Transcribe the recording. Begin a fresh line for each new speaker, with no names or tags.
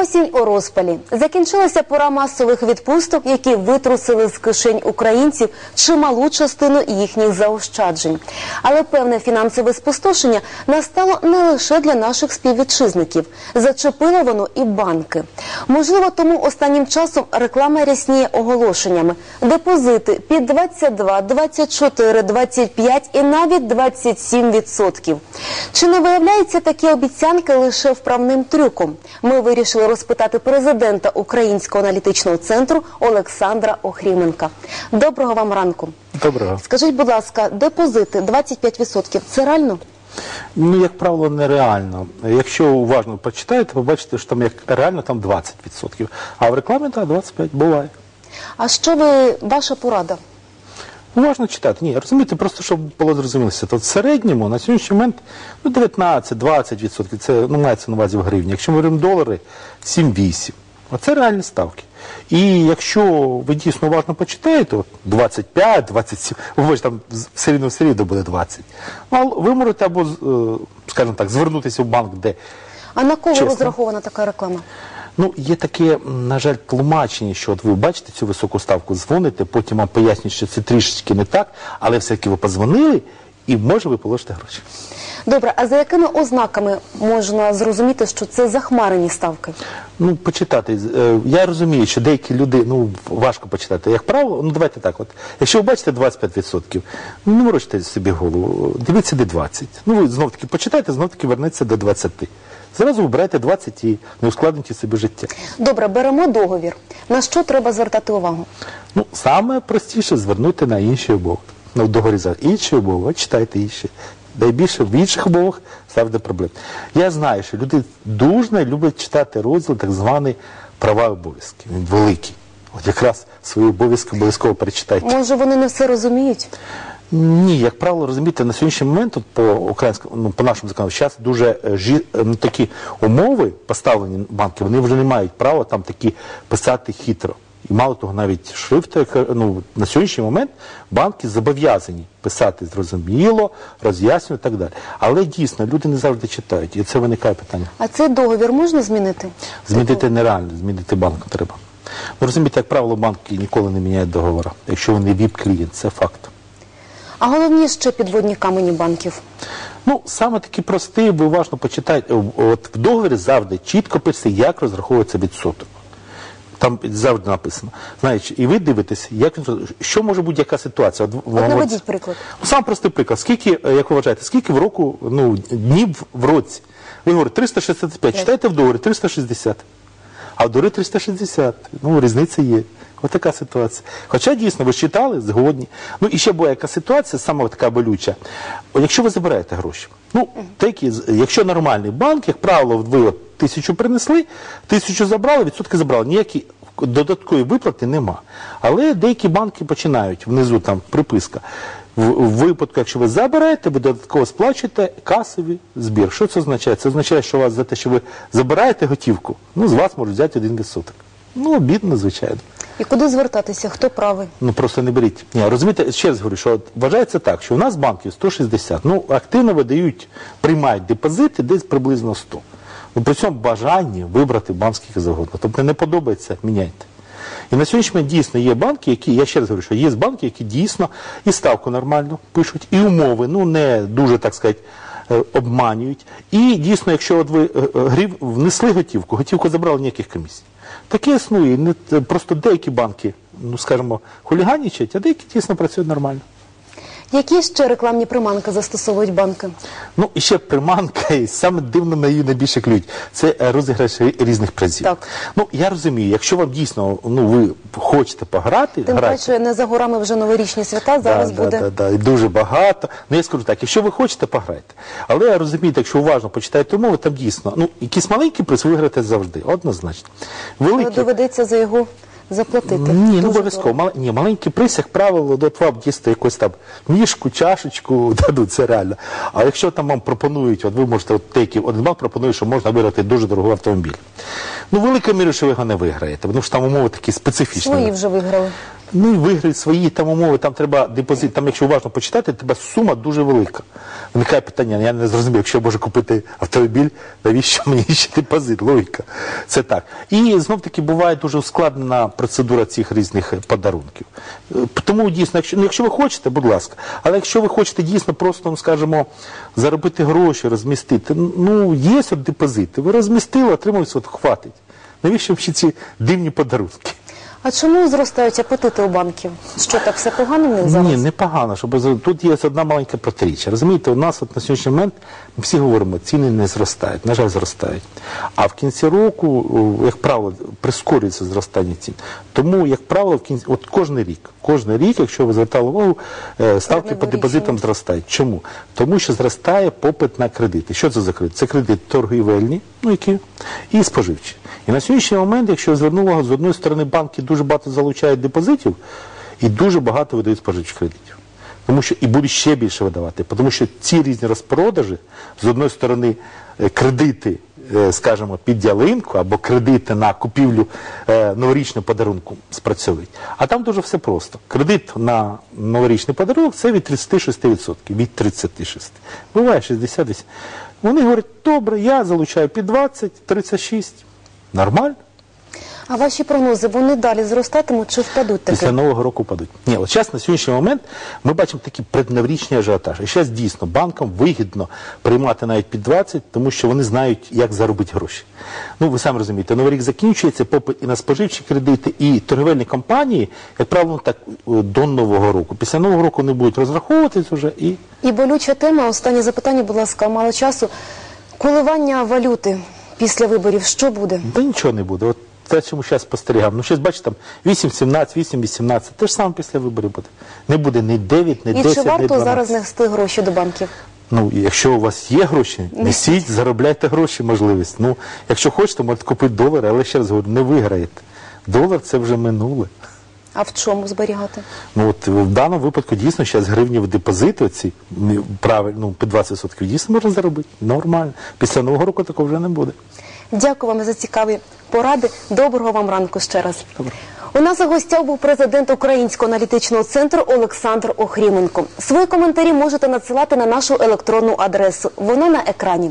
Осінь у розпалі. Закінчилася пора масових відпусток, які витрусили з кишень українців чималу частину їхніх заощаджень. Але певне фінансове спустошення настало не лише для наших співвітчизників. Зачепило воно і банки. Можливо, тому останнім часом реклама рясніє оголошеннями. Депозити під 22, 24, 25 і навіть 27 відсотків. Чи не виявляються такі обіцянки лише вправним трюком? Ми вирішили розпитати президента Українського аналітичного центру Олександра Охріменка. Доброго вам ранку.
Доброго.
Скажіть, будь ласка, депозити 25% – це реально?
Ну, як правило, нереально. Якщо уважно почитаєте, побачите, що там як реально там 20%. А в рекламі так, 25% буває.
А що ви, ваша порада?
Уважно читати. Ні, розумієте, просто щоб було зрозумілося. То в середньому на сьогоднішній момент ну, 19-20%. Це ну, мається на увазі в гривні. Якщо ми говоримо долари, 7-8%. Оце реальні ставки. І якщо ви дійсно уважно почитаєте, от 25, 27, ви бачите, там все рівно все рівно буде 20. Ну, ви можете або, е, скажімо так, звернутися в банк, де
А на кого
Чесно.
розрахована така реклама?
Ну, є таке, на жаль, тлумачення, що от ви бачите цю високу ставку, дзвоните, потім вам пояснюють, що це трішечки не так, але все-таки ви позвонили і може ви положите гроші.
Добре, а за якими ознаками можна зрозуміти, що це захмарені ставки?
Ну, почитати. Е, Я розумію, що деякі люди, ну, важко почитати. Як правило, ну давайте так, от. Якщо ви бачите 25%, ну не морочте собі голову, дивіться, де 20. Ну, ви знов таки почитайте, знов таки вернеться до 20. Зразу вибирайте 20 і не ускладнюйте собі життя.
Добре, беремо договір. На що треба звертати увагу?
Ну, саме простіше звернути на інші умови. Ну, в договорі за інші умови, читайте інші. Найбільше в інших умовах завжди проблем. Я знаю, що люди дуже люблять читати розділ так званий права і обов'язки. Він великий. От якраз свої обов'язки обов'язково перечитайте.
Може, вони не все розуміють?
Ні, як правило, розумієте, на сьогоднішній момент от по українському, ну по нашому закону, зараз дуже е, жі, е, ну, такі умови поставлені банки, вони вже не мають права там такі писати хитро. І мало того, навіть шрифти, ну, на сьогоднішній момент банки зобов'язані писати зрозуміло, роз'яснювати і так далі. Але дійсно люди не завжди читають, і це виникає питання.
А цей договір можна змінити?
Змінити нереально, змінити банк треба. Ви розумієте, як правило, банки ніколи не міняють договора, якщо вони віп-клієнт, це факт.
А головні ще підводні камені банків.
Ну, саме такі прості, ви уважно почитайте. От в договорі завжди чітко пишеться, як розраховується відсоток. Там завжди написано. Знаєте, і ви дивитесь, як він що може бути яка ситуація. От,
От наведіть приклад.
Ну, Сам простий приклад. Скільки, е, як ви вважаєте, скільки в року, ну, днів в році? Ви говорите 365, читаєте в договорі 360. А в договорі 360. Ну, різниця є. Ось така ситуація. Хоча дійсно ви читали, згодні. Ну і ще була яка ситуація, саме така болюча. Якщо ви забираєте гроші, ну такі, якщо нормальний банк, як правило, ви тисячу принесли, тисячу забрали, відсотки забрали. Ніякі додаткової виплати нема. Але деякі банки починають внизу там приписка. В, випадку, якщо ви забираєте, ви додатково сплачуєте касовий збір. Що це означає? Це означає, що у вас за те, що ви забираєте готівку, ну з вас можуть взяти один відсоток. Ну, обідно, звичайно.
І куди звертатися? Хто правий?
Ну просто не беріть. Ні, розумієте, ще раз говорю, що от вважається так, що у нас банків 160. Ну, активно видають, приймають депозити десь приблизно 100. Ну, при цьому бажанні вибрати банк скільки завгодно. Тобто не подобається, міняйте. І на сьогоднішній момент дійсно є банки, які, я ще раз говорю, що є банки, які дійсно і ставку нормально пишуть, і умови, ну не дуже, так сказати, обманюють. І дійсно, якщо от ви е, е, грів внесли готівку, готівку забрали ніяких комісій. Таке існує. Просто деякі банки, ну скажімо, хуліганічать, а деякі дійсно працюють нормально.
Які ще рекламні приманки застосовують банки?
Ну і ще приманка, і саме дивно на її найбільше клюють. Це е, розіграш різних призів.
Так.
Ну я розумію, якщо вам дійсно ну ви хочете пограти,
Тим паче не за горами вже новорічні свята. Зараз
да,
буде
да, да, да, і дуже багато. Ну я скажу так, якщо ви хочете, пограйте. Але розумієте, якщо уважно почитаєте умови, там дійсно ну якийсь маленький приз ви виграєте завжди, однозначно.
Але
Великий
доведеться за його заплатити.
ні, ну обов'язково. Мал... Ні, маленький присяг, правило, до вам дійсно якусь там мішку, чашечку дадуть, це реально. А якщо там вам пропонують, от ви можете, от деякі, один банк пропонує, що можна виграти дуже дорогий автомобіль. Ну, велика міра, що ви його не виграєте, тому що там умови такі специфічні.
Свої вже виграли.
Ну і виграють свої там умови, там треба депозит, там якщо уважно почитати, тебе сума дуже велика. Виникає питання, я не зрозумів, якщо я можу купити автомобіль, навіщо мені ще депозит? Логіка. Це так. І знов таки буває дуже ускладнена процедура цих різних подарунків. Е, Тому дійсно, якщо, ну, якщо ви хочете, будь ласка, але якщо ви хочете дійсно просто, ну, скажімо, заробити гроші, розмістити, ну є от депозити, ви розмістили, отримали, от хватить. Навіщо ще ці дивні подарунки?
А чому зростають апетити у банків? Що так все погано в них зараз?
Ні, непогано, щоб з- тут є одна маленька протиріччя. Розумієте, у нас от на сьогоднішній момент ми всі говоримо, ціни не зростають, на жаль, зростають. А в кінці року, як правило, прискорюється зростання цін. Тому, як правило, в кінці, от кожен рік, кожен рік, якщо ви звертали увагу, е, ставки по депозитам зростають. Чому? Тому що зростає попит на кредити. Що це за кредит? Це кредити торгівельні, ну які, і споживчі. І на сьогоднішній момент, якщо ви звернули увагу, з одної сторони банки дуже багато залучають депозитів і дуже багато видають споживчих кредитів. Тому що і будуть ще більше видавати, тому що ці різні розпродажі, з одної сторони, е, кредити, е, скажімо, під ялинку або кредити на купівлю е, новорічного подарунку спрацьовують. А там дуже все просто. Кредит на новорічний подарунок це від 36%, від 36%. Буває 60%. Вони говорять, добре, я залучаю під 20, 36. Нормально.
А ваші прогнози, вони далі зростатимуть чи впадуть таки?
Після Нового року падуть. Ні, от зараз на сьогоднішній момент ми бачимо такий предноворічний ажіотаж. І зараз дійсно банкам вигідно приймати навіть під 20, тому що вони знають, як заробити гроші. Ну, ви самі розумієте, Новий рік закінчується, попит і на споживчі кредити, і торговельні компанії, як правило, ну, так е, до Нового року. Після Нового року вони будуть розраховуватись вже і
І болюча тема, останнє запитання, будь ласка, мало часу. Коливання валюти після виборів, що буде?
Та нічого не буде. От те, чому зараз спостерігаємо. Ну, зараз бачите, там 8-17, 8-18, те ж саме після виборів буде. Не буде ні 9, ні
І
10,
чи варто зараз нести гроші до банків?
Ну, якщо у вас є гроші, несіть, заробляйте гроші, можливість. Ну, якщо хочете, можете купити долари, але ще раз говорю, не виграєте. Долар це вже минуле.
А в чому зберігати?
Ну от в даному випадку дійсно зараз гривні в депозити, оці правильно, ну, під 20% дійсно можна заробити. Нормально. Після нового року такого вже не буде.
Дякую вам за цікаві поради. Доброго вам ранку ще раз. У нас у гостях був президент Українського аналітичного центру Олександр Охріменко. Свої коментарі можете надсилати на нашу електронну адресу. Вона на екрані.